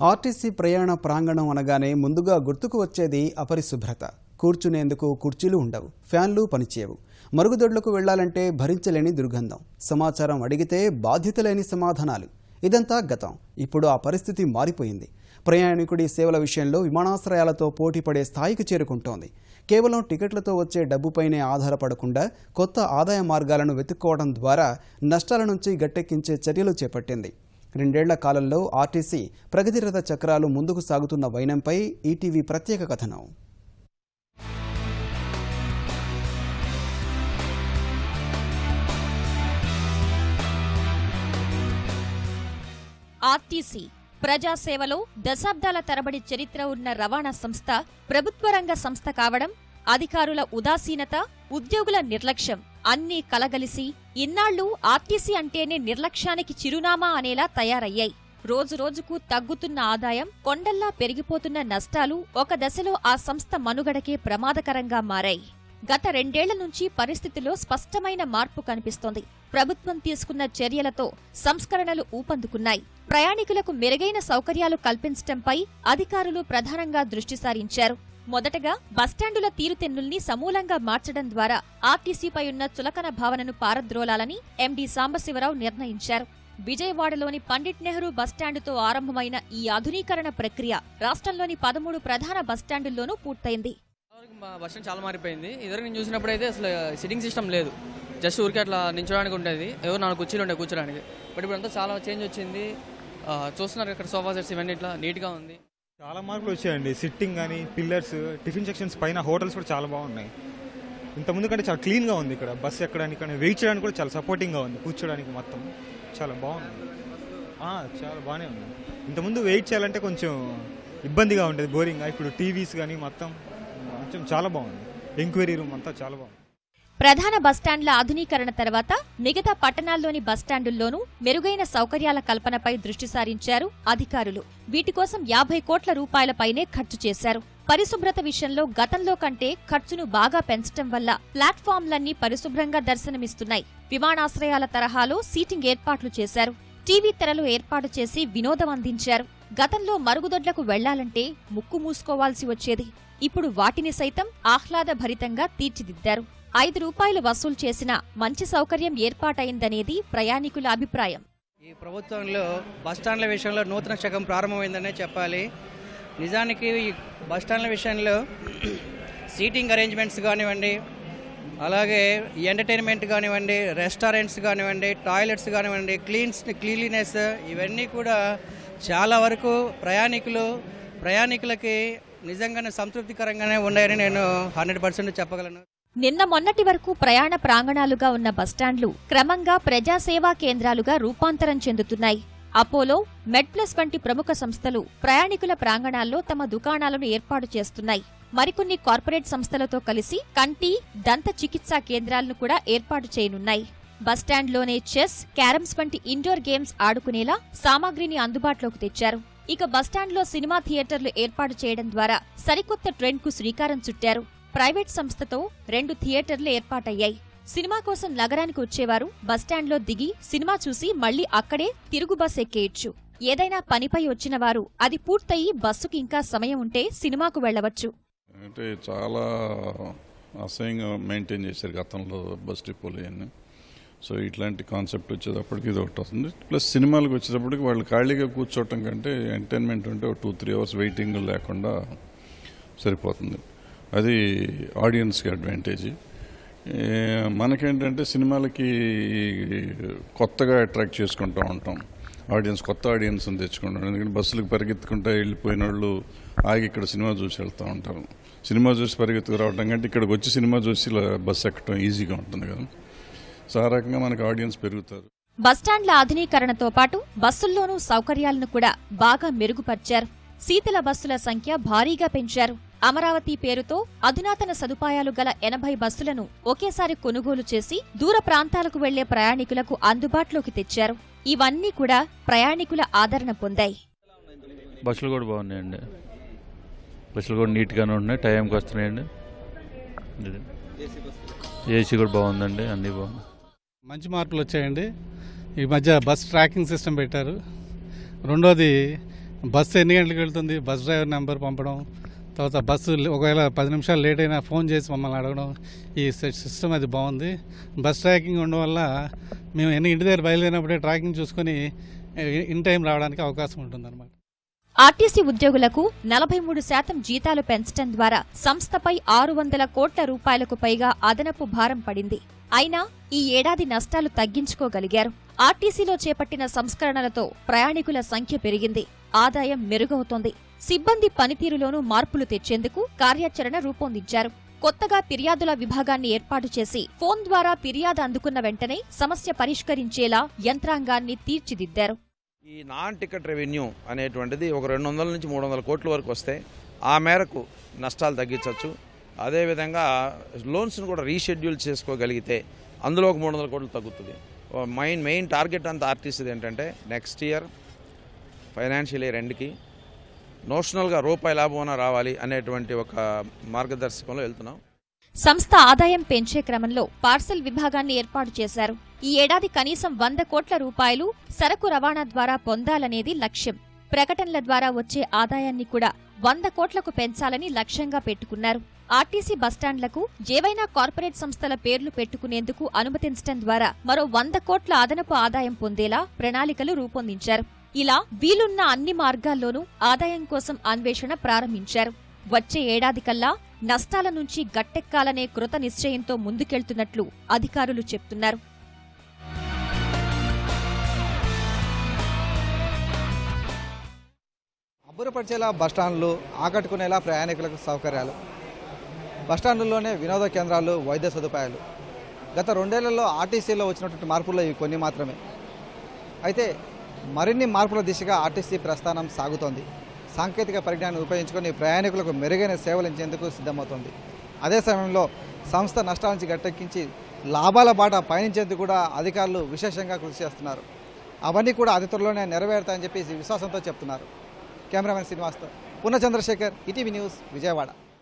RTC ప్రయాణ ప్రాంగణం అనగానే ముందుగా గుర్తుకు వచ్చేది అపరిశుభ్రత. కూర్చునేందుకు కుర్చీలు ఉండవు ఫ్యాన్లు పనిచేయవు. మరుగుదొడ్లకు వెళ్ళాలంటే భరించలేని దుర్గంధం. సమాచారం అడిగితే బాధ్యత లేని సమాధానాలు. ఇదంతా గతం. ఇప్పుడు ఆ పరిస్థితి మారిపోయింది. ప్రయాణికుడి సేవల విషయంలో విమానాశ్రయాలతో పోటీ పడే స్థాయికి చేరుకుంటోంది. కేవలం టికెట్లతో వచ్చే డబ్బుపైనే ఆధారపడకుండా కొత్త ఆదాయ మార్గాలను వెతుక్కోవడం ద్వారా నష్టాల నుంచి గట్టెక్కించే చర్యలు చేపట్టింది. రెండేళ్ళ కాలంలో ఆర్టీసీ ప్రగతిరథ చక్రాలు ముందుకు సాగుతున్న వైనంపై ఈటీవీ ప్రత్యేక కథనం. ఆర్టీసీ ప్రజాసేవలో దశాబ్దాల తరబడి చరిత్ర ఉన్న రవాణా సంస్థ ప్రభుత్వ రంగ సంస్థ కావడం అధికారుల ఉదాసీనత ఉద్యోగుల నిర్లక్ష్యం. అన్నీ కలగలిసి ఇన్నాళ్ళు ఆర్టీసీ అంటేనే నిర్లక్ష్యానికి చిరునామా అనేలా తయారయ్యాయి. రోజురోజుకు తగ్గుతున్న ఆదాయం కొండల్లా పెరిగిపోతున్న నష్టాలు ఒక దశలో ఆ సంస్థ మనుగడకే ప్రమాదకరంగా మారాయి. గత రెండేళ్ళ నుంచి పరిస్థితిలో స్పష్టమైన మార్పు కనిపిస్తోంది. ప్రభుత్వం తీసుకున్న చర్యలతో సంస్కరణలు ఊపందుకున్నాయి. ప్రయాణికులకు మెరుగైన సౌకర్యాలు కల్పించటంపై అధికారులు ప్రధానంగా దృష్టి సారించారు. మొదటగా బస్టాండుల తీరుతెన్నుల్ని సమూలంగా మార్చడం ద్వారా ఆర్టీసీపై ఉన్న చులకన భావనను పారద్రోలాలని ఎండీ సాంబశివరావు నిర్ణయించారు. విజయవాడలోని పండిట్ నెహ్రూ బస్టాండుతో ఆరంభమైన ఈ ఆధునీకరణ ప్రక్రియ రాష్ట్రంలోని పదమూడు ప్రధాన బస్టాండుల్లోనూ పూర్తయింది. ఇదివరకు బస్ స్టాండ్ చాలా మారిపోయింది. ఇద్దరు నేను చూసినప్పుడు అయితే అసలు సిట్టింగ్ సిస్టమ్ లేదు. జస్ట్ ఊరికే అట్లా నించడానికి ఉండేది. ఎవరు నాలుగు కుర్చీలు ఉండే కూర్చోడానికి. బట్ ఇప్పుడు అంతా చాలా చేంజ్ వచ్చింది. చూస్తున్నారు ఇక్కడ సోఫా సెట్స్ ఇవన్నీ ఇట్లా నీట్గా ఉంది. చాలా మార్కులు వచ్చాయండి. సిట్టింగ్ కానీ పిల్లర్స్ టిఫిన్ సెక్షన్స్ పైన హోటల్స్ కూడా చాలా బాగున్నాయి. ఇంతకుముందు కంటే చాలా క్లీన్గా ఉంది ఇక్కడ. బస్ ఎక్కడానికి కానీ వెయిట్ చేయడానికి కూడా చాలా సపోర్టింగ్గా ఉంది. కూర్చోడానికి మొత్తం చాలా బాగుంది. చాలా బాగానే ఉంది. ఇంతకుముందు వెయిట్ చేయాలంటే కొంచెం ఇబ్బందిగా ఉండేది బోరింగ్గా. ఇప్పుడు టీవీస్ కానీ మొత్తం కొంచెం చాలా బాగుంది. ఎంక్వైరీ రూమ్ అంతా చాలా బాగుంది. ప్రధాన బస్టాండ్ల ఆధునీకరణ తర్వాత మిగతా పట్టణాల్లోని బస్టాండుల్లోనూ మెరుగైన సౌకర్యాల కల్పనపై దృష్టి సారించారు అధికారులు. వీటి కోసం యాభై కోట్ల రూపాయలపైనే ఖర్చు చేశారు. పరిశుభ్రత విషయంలో గతంలో కంటే ఖర్చును బాగా పెంచటం వల్ల ప్లాట్ఫామ్లన్నీ పరిశుభ్రంగా దర్శనమిస్తున్నాయి. విమానాశ్రయాల తరహాలో సీటింగ్ ఏర్పాట్లు చేశారు. టీవీ తెరలు ఏర్పాటు చేసి వినోదం అందించారు. గతంలో మరుగుదొడ్లకు వెళ్ళాలంటే ముక్కు మూసుకోవాల్సి వచ్చేది. ఇప్పుడు వాటిని సైతం ఆహ్లాదభరితంగా తీర్చిదిద్దారు. ఐదు రూపాయలు వసూలు చేసిన మంచి సౌకర్యం ఏర్పాటైందనేది ప్రయాణికుల అభిప్రాయం. ఈ ప్రభుత్వంలో బస్ స్టాండ్ల విషయంలో నూతన శకం ప్రారంభమైందనే చెప్పాలి. నిజానికి ఈ విషయంలో సీటింగ్ అరేంజ్మెంట్స్ కానివ్వండి అలాగే ఎంటర్టైన్మెంట్ కానివ్వండి రెస్టారెంట్స్ కానివ్వండి టాయిలెట్స్ కానివ్వండి క్లీన్స్ క్లీన్లీనెస్ ఇవన్నీ కూడా చాలా వరకు ప్రయాణికులు ప్రయాణికులకి నిజంగానే సంతృప్తికరంగానే ఉన్నాయని నేను హండ్రెడ్ పర్సెంట్ చెప్పగలను. నిన్న మొన్నటి వరకు ప్రయాణ ప్రాంగణాలుగా ఉన్న బస్టాండ్లు క్రమంగా ప్రజాసేవా కేంద్రాలుగా రూపాంతరం చెందుతున్నాయి. అపోలో మెడ్ప్లస్ వంటి ప్రముఖ సంస్థలు ప్రయాణికుల ప్రాంగణాల్లో తమ దుకాణాలను ఏర్పాటు చేస్తున్నాయి. మరికొన్ని కార్పొరేట్ సంస్థలతో కలిసి కంటి దంత చికిత్సా కేంద్రాలను కూడా ఏర్పాటు చేయనున్నాయి. బస్టాండ్లోనే చెస్ క్యారమ్స్ వంటి ఇండోర్ గేమ్స్ ఆడుకునేలా సామాగ్రిని అందుబాటులోకి తెచ్చారు. ఇక బస్టాండ్లో సినిమా థియేటర్లు ఏర్పాటు చేయడం ద్వారా సరికొత్త ట్రెండ్కు శ్రీకారం చుట్టారు. ప్రైవేట్ సంస్థతో రెండు థియేటర్లు ఏర్పాటయ్యాయి. సినిమా కోసం నగరానికి వచ్చేవారు బస్టాండ్లో దిగి సినిమా చూసి మళ్ళీ అక్కడే తిరుగు బస్ ఎక్కేయచ్చు. ఏదైనా పనిపై వచ్చిన వారు అది పూర్తయి బస్సుకి ఇంకా సమయం ఉంటే సినిమాకు వెళ్ళవచ్చు అంటే చాలా అసహ్యంగా మెయింటైన్ చేశారు గతంలో బస్ డిపోలు ఇవన్నీ. సో ఇట్లాంటి కాన్సెప్ట్ వచ్చేటప్పటికి ఇది ఒకటి వస్తుంది. ప్లస్ సినిమాలకు వచ్చేటప్పటికి వాళ్ళు ఖాళీగా కూర్చోవటం కంటే ఎంటర్టైన్మెంట్ ఉంటే ఒక టూ త్రీ అవర్స్ వెయిటింగ్ లేకుండా సరిపోతుంది. అది ఆడియన్స్కి అడ్వాంటేజ్. మనకేంటంటే సినిమాలకి కొత్తగా అట్రాక్ట్ చేసుకుంటూ ఉంటాం. ఆడియన్స్ కొత్త ఆడియన్స్ని తెచ్చుకుంటాం. ఎందుకంటే బస్సులకు పరిగెత్తుకుంటూ వెళ్ళిపోయిన వాళ్ళు ఆగి ఇక్కడ సినిమా చూసి వెళ్తూ ఉంటారు. సినిమా చూసి పరిగెత్తుకు రావడం కంటే ఇక్కడికి వచ్చి సినిమా చూసి బస్సు ఎక్కడం ఈజీగా ఉంటుంది కదా. సో ఆ రకంగా మనకి ఆడియన్స్ పెరుగుతారు. బస్టాండ్ల ఆధునీకరణతో పాటు బస్సుల్లోనూ సౌకర్యాలను కూడా బాగా మెరుగుపర్చారు. శీతల బస్సుల సంఖ్య భారీగా పెంచారు. అమరావతి పేరుతో అధునాతన సదుపాయాలు గల ఎనభై బస్సులను ఒకేసారి కొనుగోలు చేసి దూర ప్రాంతాలకు వెళ్ళే ప్రయాణికులకు అందుబాటులోకి తెచ్చారు. ఇవన్నీ కూడా ప్రయాణికుల ఆదరణ పొందాయి. బస్సులు కూడా బాగున్నాయండి. బస్సులు కూడా నీట్గానే ఉన్నాయి టైంకి వస్తున్నాయండి. ఇది. ఏసీ కూడా బాగుందండి అన్నీ బాగున్నాయి. మంచి మార్పులు వచ్చాయండి. ఈ మధ్య బస్ ట్రాకింగ్ సిస్టమ్ పెట్టారు. రెండోది బస్సు ఎన్ని గంటలకు వెళ్తుంది? బస్ డ్రైవర్ నెంబర్ పంపడం తర్వాత బస్సు ఒకవేళ పది నిమిషాలు లేట్ అయినా ఫోన్ చేసి మమ్మల్ని అడగడం ఈ సిస్టమ్ అది బాగుంది. బస్ ట్రాకింగ్ ఉండడం వల్ల మేము ఎన్ని ఇంటి దగ్గర బయలుదేరినప్పుడే ట్రాకింగ్ చూసుకొని ఇన్ టైం రావడానికి అవకాశం ఉంటుందన్నమాట. ఆర్టీసీ ఉద్యోగులకు నలభై మూడు శాతం జీతాలు పెంచడం ద్వారా సంస్థపై ఆరు వందల కోట్ల రూపాయలకు పైగా అదనపు భారం పడింది. అయినా ఈ ఏడాది నష్టాలు తగ్గించుకోగలిగారు. ఆర్టీసీలో చేపట్టిన సంస్కరణలతో ప్రయాణికుల సంఖ్య పెరిగింది. ఆదాయం మెరుగవుతోంది. సిబ్బంది పనితీరులోనూ మార్పులు తెచ్చేందుకు కార్యాచరణ రూపొందించారు. కొత్తగా ఫిర్యాదుల విభాగాన్ని ఏర్పాటు చేసి ఫోన్ ద్వారా ఫిర్యాదు అందుకున్న వెంటనే సమస్య పరిష్కరించేలా యంత్రాంగాన్ని తీర్చిదిద్దారు. ఈ నాన్ టికెట్ రెవెన్యూ అనేటువంటిది ఒక రెండు వందల నుంచి మూడు వందల కోట్ల వరకు వస్తే ఆ మేరకు నష్టాలు తగ్గించవచ్చు. అదేవిధంగా లోన్స్ను కూడా రీషెడ్యూల్ చేసుకోగలిగితే అందులో ఒక మూడు వందల కోట్లు తగ్గుతుంది. మెయిన్ మెయిన్ టార్గెట్ అంతా ఆర్టీసీది ఏంటంటే నెక్స్ట్ ఇయర్ ఫైనాన్షియల్ ఇయర్ ఎండ్కి నోషనల్గా రూపాయి లాభం రావాలి అనేటువంటి ఒక మార్గదర్శకంలో వెళ్తున్నాం. సంస్థ ఆదాయం పెంచే క్రమంలో పార్సెల్ విభాగాన్ని ఏర్పాటు చేశారు. ఈ ఏడాది కనీసం వంద కోట్ల రూపాయలు సరకు రవాణా ద్వారా పొందాలనేది లక్ష్యం. ప్రకటనల ద్వారా వచ్చే ఆదాయాన్ని కూడా వంద కోట్లకు పెంచాలని లక్ష్యంగా పెట్టుకున్నారు. ఆర్టీసీ బస్టాండ్లకు ఏవైనా కార్పొరేట్ సంస్థల పేర్లు పెట్టుకునేందుకు అనుమతించడం ద్వారా మరో వంద కోట్ల అదనపు ఆదాయం పొందేలా ప్రణాళికలు రూపొందించారు. ఇలా వీలున్న అన్ని మార్గాల్లోనూ ఆదాయం కోసం అన్వేషణ ప్రారంభించారు. వచ్చే ఏడాది కల్లా నష్టాల నుంచి గట్టెక్కాలనే కృత నిశ్చయంతో ముందుకెళ్తున్నట్లు అధికారులు చెప్తున్నారు. అబ్బురపరిచేలా బస్టాండ్లు ఆకట్టుకునేలా ప్రయాణికులకు సౌకర్యాలు. బస్టాండ్లలోనే వినోద కేంద్రాలు వైద్య సదుపాయాలు. గత రెండేళ్ళలో ఆర్టీసీలో వచ్చినటువంటి మార్పుల్లో ఇవి కొన్ని మాత్రమే. అయితే మరిన్ని మార్పుల దిశగా ఆర్టీసీ ప్రస్థానం సాగుతోంది. సాంకేతిక పరిజ్ఞానం ఉపయోగించుకొని ప్రయాణికులకు మెరుగైన సేవలు ఇచ్చేందుకు సిద్ధమవుతోంది. అదే సమయంలో సంస్థ నష్టాల నుంచి గట్టెక్కించి లాభాల బాట పయనించేందుకు కూడా అధికారులు విశేషంగా కృషి చేస్తున్నారు. అవన్నీ కూడా అతి త్వరలోనే నెరవేరుతాయని చెప్పేసి విశ్వాసంతో చెప్తున్నారు. కెమెరామెన్ శ్రీనివాస్తో పూర్ణ చంద్రశేఖర్ ఈటీవీ న్యూస్ విజయవాడ.